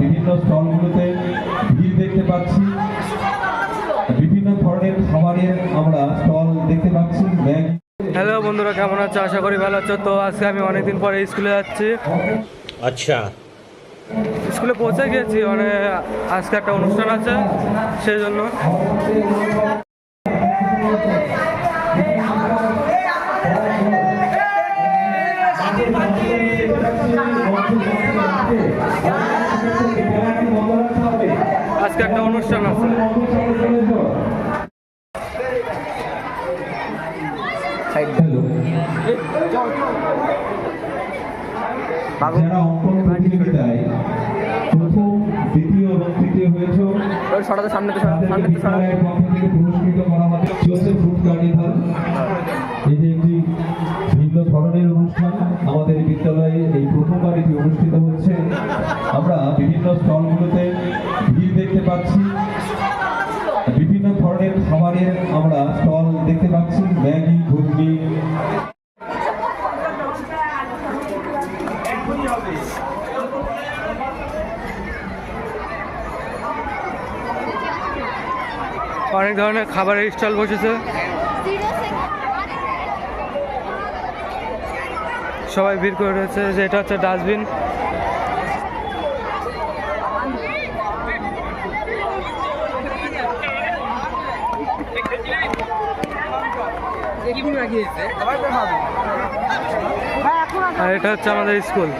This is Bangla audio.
বিভিন্ন স্টলগুলোতে ভিড় দেখতে পাচ্ছি বিভিন্ন ধরনের খাবারের আমরা স্টল দেখতে পাচ্ছি ব্যাগ হ্যালো বন্ধুরা কেমন আছো আশা করি ভালো আছো তো আজকে আমি অনেকদিন পরে স্কুলে যাচ্ছি আচ্ছা স্কুলে পৌঁছে গেছি মানে আজকে একটা অনুষ্ঠান আছে সেই জন্য Yeah. অনুষ্ঠান আছে। যারা অঙ্কন প্রতিযোগিতায় প্রথম দ্বিতীয় এবং তৃতীয় হয়েছে সরাতে সামনে তো তাদেরকে বিদ্যালয়ের পক্ষ থেকে পুরস্কৃত করা হবে। চলছে ফুড কার্নিভাল এই একটি ভিন্ন ধরনের অনুষ্ঠান। আমাদের বিদ্যালয়ে এই প্রথমবার এটি অনুষ্ঠিত হচ্ছে। আমরা দেখতে পাচ্ছি ম্যাগি ঘুগনি। অনেক ধরনের খাবারের স্টল বসেছে। সবাই ভিড় করে রয়েছে। যে এটা হচ্ছে ডাস্টবিন। আর এটা হচ্ছে আমাদের স্কুল।